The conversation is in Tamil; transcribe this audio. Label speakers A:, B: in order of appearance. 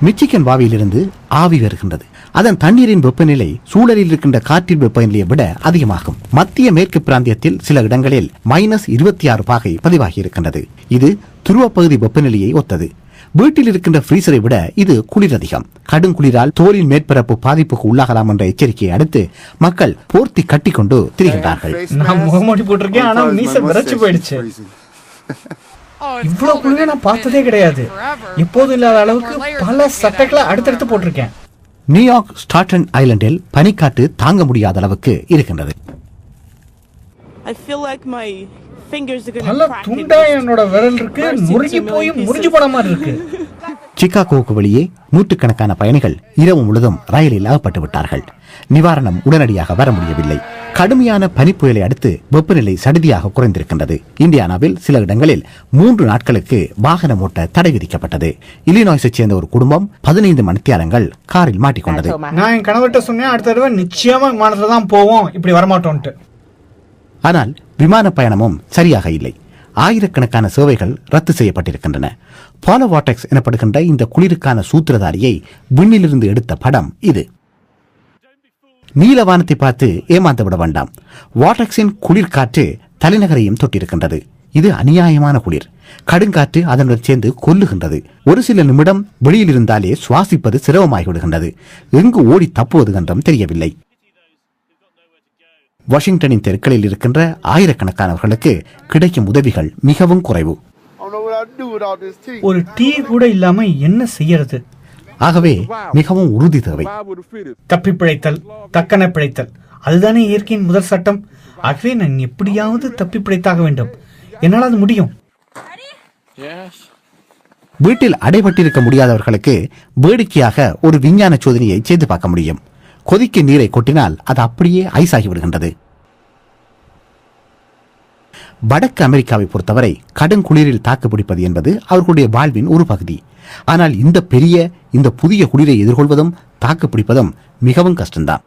A: மிச்சிகன் வாவியிலிருந்து ஆவி வருகின்றது. அதன் தண்ணீரின் வெப்பநிலை சூழலில் இருக்கின்ற காற்றின் வெப்பநிலையை விட அதிகமாகும். மத்திய மேற்கு பிராந்தியத்தில் சில இடங்களில் மைனஸ் இருபத்தி ஆறு பாகை பதிவாகி இருக்கின்றது இது துருவப்பகுதி வெப்பநிலையை ஒத்தது. வீட்டில் இருக்கின்ற ஃப்ரீசரை விட இது குளிர் அதிகம். கடும் குளிரால் தோலின் மேற்பரப்பு பாதிப்புக்கு உள்ளாகலாம் என்ற எச்சரிக்கையை அடுத்து மக்கள் போர்த்தி கட்டிக்கொண்டு திரிகின்றார்கள்.
B: போயிடுச்சு இவ்வளவு குழுவே நான் பார்த்ததே கிடையாது. எப்போதும் இல்லாத அளவுக்கு பல சட்டைகளை அடுத்தடுத்து போட்டிருக்கேன்.
A: நியூயார்க் ஸ்டாட்டன் ஐலண்டில் பனிக்காற்று தாங்க முடியாத அளவுக்கு இருக்கின்றது.
B: பல துண்டா. என்னோட விரல் இருக்கு. முறிஞ்சு போய் முறிஞ்சு போன மாதிரி இருக்கு.
A: சிகாகோவுக்கு வெளியே நூற்றுக்கணக்கான பயணிகள் இரவு முழுதும் ரயிலில் அகப்பட்டு விட்டார்கள். நிவாரணம் உடனடியாக வர முடியவில்லை. கடுமையான பனிப்புயலை அடுத்து வெப்பநிலை சடுதியாக குறைந்திருக்கின்றது. இந்தியானாவில் சில இடங்களில் மூன்று நாட்களுக்கு வாகனம் ஓட்ட தடை விதிக்கப்பட்டது. இலினாய்ஸைச் சேர்ந்த ஒரு குடும்பம் பதினைந்து மணித்தியாலங்கள் காரில் மாட்டிக்கொண்டது.
B: நான் என் கணவர்கிட்ட சொன்னேன் அடுத்த தடவை நிச்சயமா விமானத்துல தான் போவோம் இப்படி வரமாட்டோம்ட்டு
A: ஆனால் விமான பயணமும் சரியாக இல்லை. ஆயிரக்கணக்கான சேவைகள் ரத்து செய்யப்பட்டிருக்கின்றன. பாலவாட்டெக்ஸ் எனப்படுகின்ற இந்த குளிருக்கான சூத்திரதாரியை விண்ணிலிருந்து எடுத்த படம் இது. நீலவானத்தை பார்த்து ஏமாந்து விட வேண்டாம். வாட்டெக்ஸின் குளிர் காற்று தலைநகரையும் தொட்டிருக்கின்றது. இது அநியாயமான குளிர். கடுங்காற்று அதனுடன் சேர்ந்து கொல்லுகின்றது. ஒரு சில நிமிடம் வெளியில் இருந்தாலே சுவாசிப்பது சிரமமாகி விடுகின்றது எங்கு ஓடி தப்புவது என்றும் தெரியவில்லை. வாஷிங்டனின் தெருக்களில் இருக்கின்ற ஆயிரக்கணக்கானவர்களுக்கு கிடைக்கும் உதவிகள் மிகவும் குறைவு.
B: ஒரு டீ கூட இல்லாம என்ன செய்யறது?
A: ஆகவே மிகவும் உறுதி தேவை.
B: தப்பி பிழைத்தல் தக்கன பிழைத்தல் அதுதானே இயற்கையின் முதல் சட்டம்? ஆகவே நான் எப்படியாவது தப்பி பிழைத்தாக வேண்டும். என்னால் அது முடியும்.
A: வீட்டில் அடைபட்டிருக்க முடியாதவர்களுக்கு வேடிக்கையாக ஒரு விஞ்ஞான சோதனையை செய்து பார்க்க முடியும். கொதிக்க நீரை கொட்டினால் அது அப்படியே ஐஸ் ஆகி விடுகின்றது. வடக்கு அமெரிக்காவை பொறுத்தவரை கடுங்குளிரில் தாக்குப்பிடிப்பது என்பது அவர்களுடைய வாழ்வின் ஒரு பகுதி. ஆனால் இந்த பெரிய இந்த புதிய குளிரை எதிர்கொள்வதும் தாக்கு பிடிப்பதும் மிகவும் கஷ்டம்தான்.